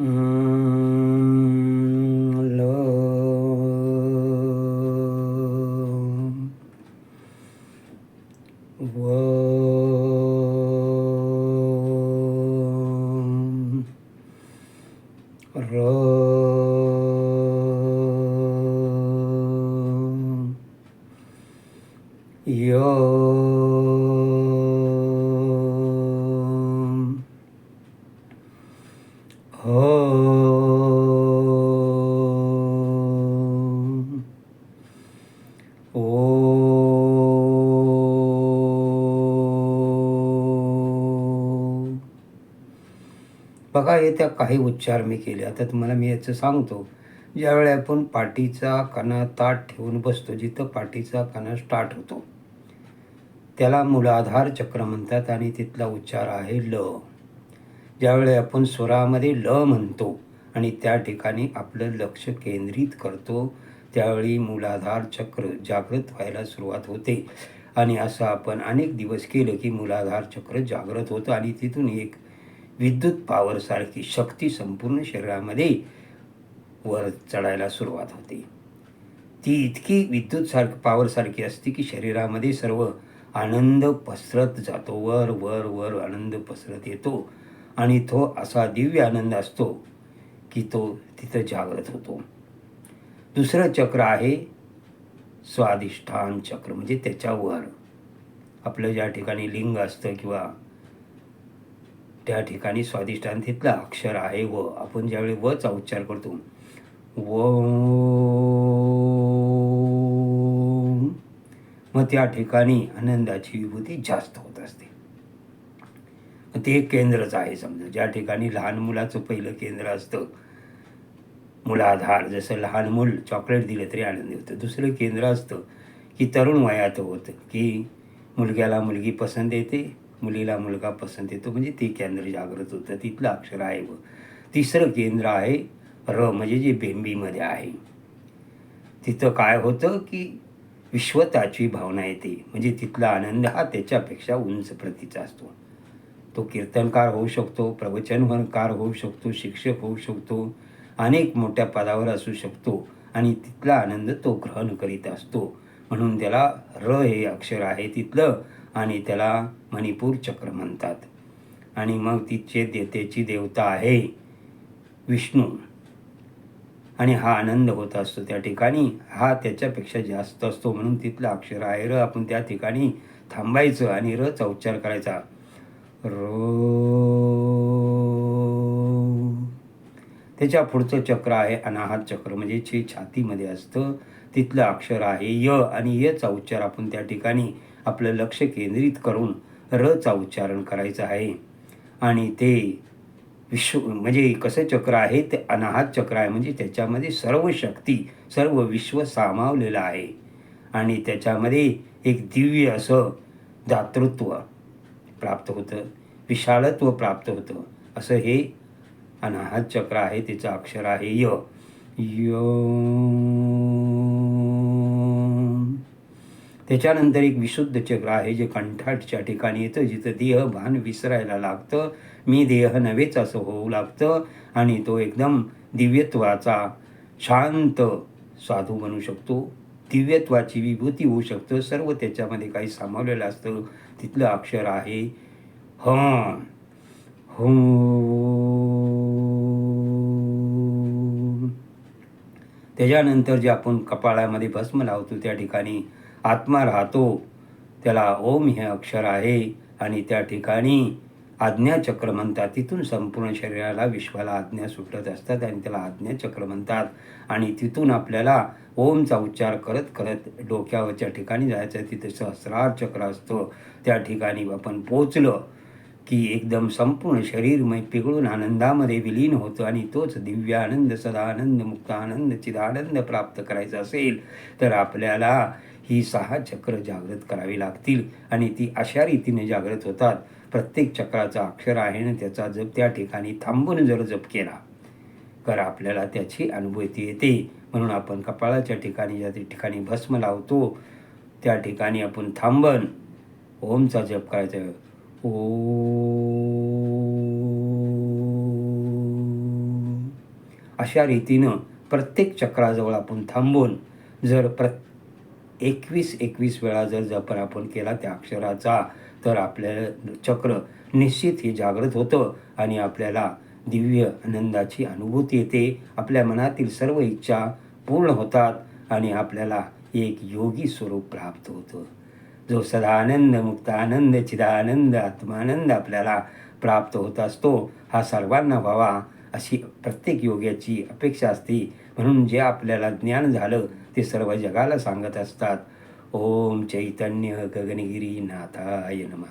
ल व ओ. बघा येत्या काही उच्चार मी केले. आता तुम्हाला मी याचं सांगतो. ज्यावेळी आपण पाठीचा कणा ताट ठेवून बसतो जिथं पाठीचा कणा स्टार्ट होतो त्याला मूलाधार चक्र म्हणतात आणि तिथला उच्चार आहे ल. ज्यावेळी आपण स्वरामध्ये ल म्हणतो आणि त्या ठिकाणी आपलं लक्ष केंद्रित करतो त्यावेळी मूलाधार चक्र जागृत व्हायला सुरुवात होते. आणि असं आपण अनेक दिवस केलं की मूलाधार चक्र जागृत होतं आणि तिथून एक विद्युत पॉवरसारखी शक्ती संपूर्ण शरीरामध्ये वर चढायला सुरुवात होते. ती इतकी विद्युत पावरसारखी पॉवरसारखी असते की शरीरामध्ये सर्व आनंद पसरत जातो. वर वर वर आनंद पसरत येतो. आणि तो असा दिव्य आनंद असतो की तो तिथं जागृत होतो. दुसरं चक्र आहे स्वाधिष्ठान चक्र म्हणजे त्याच्यावर. आपलं ज्या ठिकाणी लिंग असतं किंवा त्या ठिकाणी स्वादिष्टान तिथलं अक्षर आहे व. आपण ज्यावेळी वचा उच्चार करतो व मग त्या ठिकाणी आनंदाची विभूती जास्त होत असते. ते एक केंद्रच आहे समजा. ज्या ठिकाणी लहान मुलाचं पहिलं केंद्र असतं मुलाधार जसं लहान मूल चॉकलेट दिलं तरी आनंदी होतं. दुसरं केंद्र असतं की तरुण वयात होतं की मुलग्याला मुलगी पसंत येते मुलीला मुलगा पसंत येतो. म्हणजे ते केंद्र जागृत होतं. तिथलं अक्षर आहे व तिसरं केंद्र आहे र म्हणजे जे बेंबीमध्ये आहे. तिथं काय होतं की विश्वताची भावना येते. म्हणजे तिथला आनंद हा त्याच्यापेक्षा उंच प्रतीचा असतो. तो कीर्तनकार होऊ शकतो प्रवचनकार होऊ शकतो शिक्षक होऊ शकतो अनेक मोठ्या पदावर असू शकतो आणि तिथला आनंद तो ग्रहण करीत असतो. म्हणून त्याला र हे अक्षर आहे तिथलं आणि त्याला मणिपूर चक्र म्हणतात. आणि मग तिचे देतेची देवता आहे विष्णू. आणि हा आनंद होत असतो त्या ठिकाणी. हा त्याच्यापेक्षा जास्त असतो म्हणून तिथलं अक्षर आहे र. आपण त्या ठिकाणी थांबायचं आणि रचा उच्चार करायचा. रो त्याच्या पुढचं चक्र आहे अनाहत चक्र. म्हणजे जे छातीमध्ये असतं तिथलं अक्षर आहे य आणि यचा उच्चार आपण त्या ठिकाणी आपलं लक्ष केंद्रित करून रचा उच्चारण करायचं आहे. आणि ते विश्व म्हणजे कसं चक्र आहे ते अनाहत चक्र आहे. म्हणजे त्याच्यामध्ये सर्व शक्ती सर्व विश्व सामावलेलं आहे. आणि त्याच्यामध्ये एक दिव्य असं दातृत्व प्राप्त होतं. विशालत्व प्राप्त होतं. असं हे अनाहत चक्र आहे तिचं अक्षर आहे य. य. त्याच्यानंतर एक विशुद्ध चक्र आहे जे कंठाटच्या ठिकाणी येतं जिथं देह भान विसरायला लागतं. मी देह नव्हेच असं होऊ लागतं आणि तो एकदम दिव्यत्वाचा शांत साधू बनू शकतो. दिव्यत्वाची विभूती होऊ शकतं. सर्व त्याच्यामध्ये काही सामावलेलं असतं. तिथलं अक्षर आहे. ह. हो. त्याच्यानंतर जे आपण कपाळामध्ये भस्म लावतो त्या ठिकाणी आत्मा राहतो. त्याला ओम हे अक्षर आहे आणि त्या ठिकाणी आज्ञाचक्र म्हणतात. तिथून संपूर्ण शरीराला विश्वाला आज्ञा सुटत असतात आणि त्याला आज्ञाचक्र म्हणतात. आणि तिथून आपल्याला ओमचा उच्चार करत करत डोक्यावरच्या ठिकाणी जायचं तिथे सहस्रार चक्र असतो. त्या ठिकाणी आपण पोचलं की एकदम संपूर्ण शरीरमय पिघळून आनंदामध्ये विलीन होतं आणि तोच दिव्य आनंद सदानंद मुक्त आनंद चिदानंद प्राप्त करायचा असेल तर आपल्याला ही सहा चक्र जागृत करावी लागतील आणि ती अशा रीतीने जागृत होतात. प्रत्येक चक्राचा अक्षर आहे ना त्याचा जप त्या ठिकाणी थांबून जर जप केला तर आपल्याला त्याची अनुभूती येते. म्हणून आपण कपाळाच्या ठिकाणी ज्या ठिकाणी भस्म लावतो त्या ठिकाणी आपण थांबन. ओमचा जप करायचा. ओ. अशा रीतीनं प्रत्येक चक्राजवळ आपण थांबून जर प्र एकवीस एकवीस वेळा जर जपर आपण केला त्या अक्षराचा तर आपल्याला चक्र निश्चित हे जागृत होतं आणि आपल्याला दिव्य आनंदाची अनुभूती येते. आपल्या मनातील सर्व इच्छा पूर्ण होतात आणि आपल्याला एक योगी स्वरूप प्राप्त होतं. जो सदानंद मुक्तानंद चिदानंद आत्मानंद आपल्याला प्राप्त होत असतो हा सर्वांना व्हावा अशी प्रत्येक योग्याची अपेक्षा असते. म्हणून जे आपल्याला ज्ञान झालं ते सर्व जगाला सांगत असतात. ஓம் சைத்தன்ய ககனகிரி நாதாய நம.